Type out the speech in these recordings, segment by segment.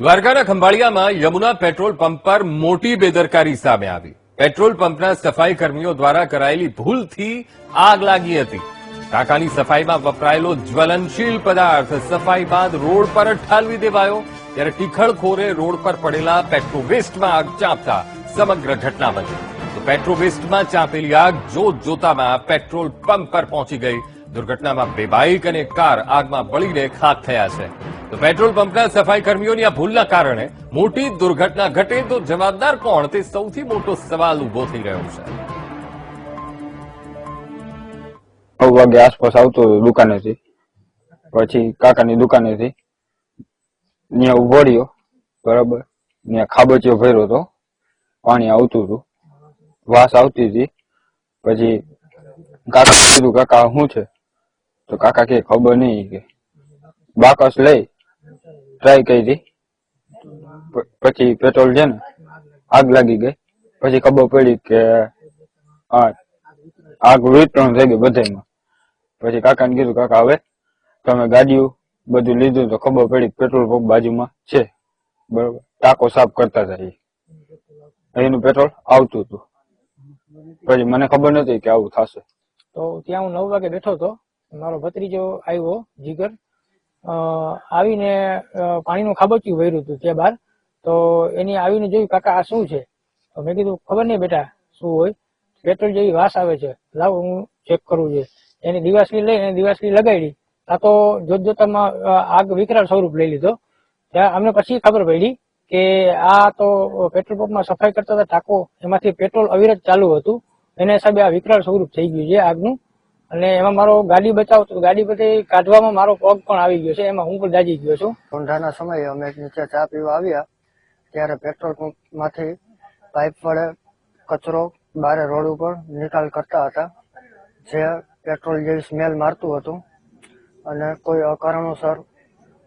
દ્વારકાના ખંભાળિયામાં Yamuna petrol pump પર મોટી બેદરકારી સામે આવી. પેટ્રોલ પંપના સફાઈ કર્મીઓ દ્વારા કરાયેલી ભૂલથી આગ લાગી હતી. ટાંકાની સફાઈમાં વપરાયેલો જ્વલનશીલ પદાર્થ સફાઈ બાદ રોડ પર જ ઠાલવી દેવાયો, ત્યારે ટીખળખોરે રોડ પર પડેલા પેટ્રો વેસ્ટમાં આગ ચાંપતા સમગ્ર ઘટના બની. તો પેટ્રો વેસ્ટમાં ચાંપેલી આગ જોત જોતામાં પેટ્રોલ પંપ પર પહોંચી ગઈ દુર્ઘટનામાં બે બાઇક અને કાર આગમાં બળીને ખાક થયા છે. તો પેટ્રોલ પંપના સફાઈ કર્મીઓની આ ભૂલના કારણે મોટી દુર્ઘટના ઘટે તો જવાબદાર કોણ? તે સૌથી મોટો સવાલ ઊભો થઈ રહ્યો છે. નવ વાગે આસપાસ આવતો હતો દુકાનેથી. પછી કાકાની દુકાનેથી. ત્યાં ઊભો રહ્યો બરાબર. ત્યાં ખાબચિયો ભર્યો હતો. પાણી આવતું હતું. વાસ આવતી હતી. પછી કાકા કીધું, કાકા શું છે? તો કાકા કે ખબર નહીં કે બાકસ લઈ ટ્રાય કરી. પછી પેટ્રોલ છે ને, આગ લાગી ગઈ. પછી ખબર પડી કે આગ વિતરણ થઈ ગઈ બધામાં પછી કાકાને કીધું, કાકા, હવે તમે ગાડીઓ બધું લીધું તો ખબર પડી પેટ્રોલ પંપ બાજુમાં છે. બરોબર. ટાંકો સાફ કરતા હતા એનું પેટ્રોલ આવતું હતું. પછી મને ખબર નથી કે આવું થશે. તો ત્યાં હું નવ વાગે બેઠો હતો. મારો ભત્રીજો આવ્યો, જીગર. આવીને પાણીનું ખાબોચિયું વહેર્યું હતું ત્યાં બહાર તો એની આવીને જોયું, કાકા, આ શું છે? તો મેં કીધું, ખબર નહીં બેટા, શું હોય? પેટ્રોલ જેવી વાસ આવે છે. લાવ, હું ચેક કરવું છે. એની દિવાસલી લઈ અને દિવાસલી લગાડી. આ તો જોત જોતામાં આગ વિકરાળ સ્વરૂપ લઈ લીધો. ત્યાં અમને પછી ખબર પડી કે આ તો પેટ્રોલ પંપમાં સફાઈ કરતા હતા ટાંકો. એમાંથી પેટ્રોલ અવિરત ચાલુ હતું. એના હિસાબે આ વિકરાળ સ્વરૂપ થઈ ગયું છે આગનું. અને એમાં મારો ગાડી બચાવ તો ગાડી બધી કાઢવામાં મારો પગ પણ આવી ગયો છે એમાં હું પણ દાજી ગયો છું. ધોંધાના સમયે અમે નીચે ચા પીવા આવ્યા ત્યારે પેટ્રોલ પંપમાંથી પાઇપ વડે કચરો બારે રોડ ઉપર નિકાલ કરતા હતા જે પેટ્રોલ જેવી સ્મેલ મારતું હતું અને કોઈ અકારણોસર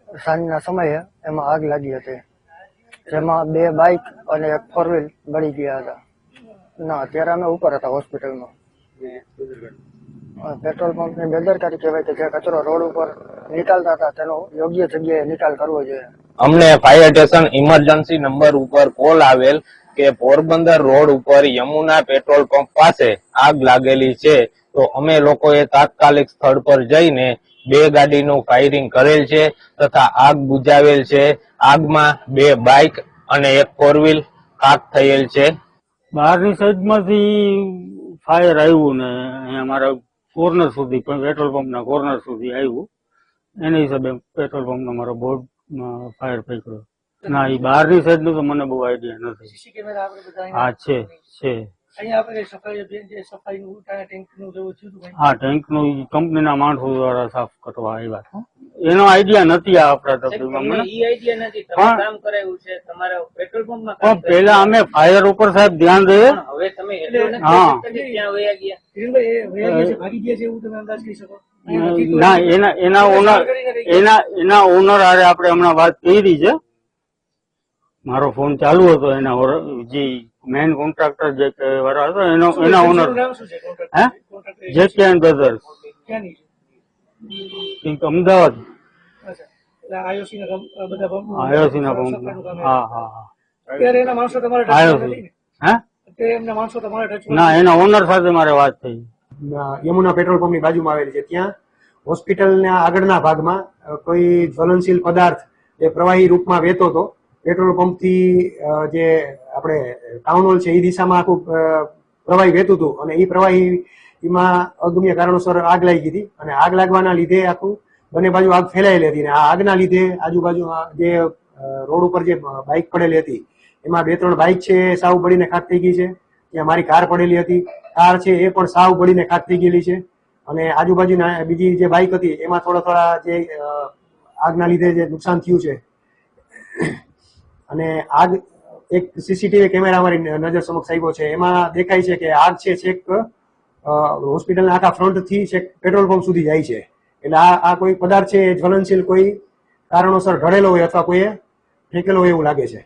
સાંજના સમયે એમાં આગ લાગી હતી જેમાં બે બાઇક અને એક ફોર વ્હીલ બળી ગયા હતા. ના અત્યારે અમે ઉપર હતા હોસ્પિટલમાં. પેટ્રોલ પંપની બેદરકારી કહેવાય કે જે કચરો રોડ ઉપર નિકાલતા હતા તેનો યોગ્ય જગ્યાએ નિકાલ કરવો જોઈએ. અમને ફાયર સ્ટેશન ઇમરજન્સી નંબર ઉપર કોલ આવેલ કે પોરબંદર રોડ ઉપર યમુના પેટ્રોલ પંપ પાસે આગ લાગેલી છે. તો અમે લોકોએ તાત્કાલિક સ્થળ પર જઈને બે ગાડીનું ફાયરિંગ કરેલ છે તથા આગ બુજાવેલ છે. આગમાં બે બાઇક અને એક ફોર વ્હીલ ખાક થયેલ છે. બહારની સાઈડમાંથી ફાયર આવ્યું ને અહીંયા મારા કોર્નર સુધી પણ પેટ્રોલ પંપના કોર્નર સુધી આવ્યું. એના હિસાબે પેટ્રોલ પંપનો મારો બોર્ડ ફાયર ફેંક્યો ના એ બહારની સાઈડનું તો મને બહુ આઈડિયા નથી. હા છે છે. ટેન્કનું હા ટેન્કનું ઈ કંપનીના માણસો દ્વારા સાફ કરવા આવ્યા હતા. એનો આઈડિયા નથી આ આપણા પણ પેલા અમે ફાયર ઉપર સાહેબ ધ્યાન દઈએ. હવે તમે હા. ના એના એના ઓનર એના એના ઓનર હારે આપણે હમણાં વાત કરી છે. મારો ફોન ચાલુ હતો એના જે મેન કોન્ટ્રાક્ટર જે વાળો હતો એનો એના ઓનર? હે? જે કે એન્ડ બ્રધર્સ. અમદાવાદ. અચ્છા. એટલે IOC ના બધા પંપ આયોસી ના પંપ હા હા હા. અત્યારે એના માણસો તમારે આયોસી. હે? અત્યારે એમના માણસો તમારે ના એના ઓનર સાથે મારે વાત થઈ. યમુના પેટ્રોલ પંપની બાજુમાં આવેલી છે. ત્યાં હોસ્પિટલના આગળના ભાગમાં કોઈ જ્વલનશીલ પદાર્થ એ પ્રવાહી રૂપમાં વહેતો હતો પેટ્રોલ પંપથી થી જે આપણે ટાઉન હોલ છે એ દિશામાં આખું પ્રવાહી વહેતું હતું. અને એ પ્રવાહીમાં અગમ્ય કારણોસર આગ લાગી હતી. અને આગ લાગવાના લીધે આખું બંને બાજુ આગ ફેલાયેલી હતી અને આ આગના લીધે આજુબાજુ જે રોડ ઉપર જે બાઇક પડેલી હતી, એમાં બે ત્રણ બાઇક છે એ સાવ બળીને ખાક થઈ ગઈ છે. ત્યાં મારી કાર પડેલી હતી. કાર છે એ પણ સાવ બળીને ખાક થઈ ગયેલી છે. અને આજુબાજુના બીજી જે બાઇક હતી, એમાં થોડા થોડા જે આગના લીધે જે નુકસાન થયું છે. અને આગ, એક સીસીટીવી કેમેરા અમારી નજર સમક્ષ આવ્યો છે. એમાં દેખાય છે કે આગ છે છેક હોસ્પિટલના આખા ફ્રન્ટથી છેક પેટ્રોલ પંપ સુધી જાય છે. એટલે આ આ કોઈ પદાર્થ છે એ જ્વલનશીલ કોઈ કારણોસર ઢળેલો હોય અથવા કોઈએ ફેંકેલો હોય એવું લાગે છે.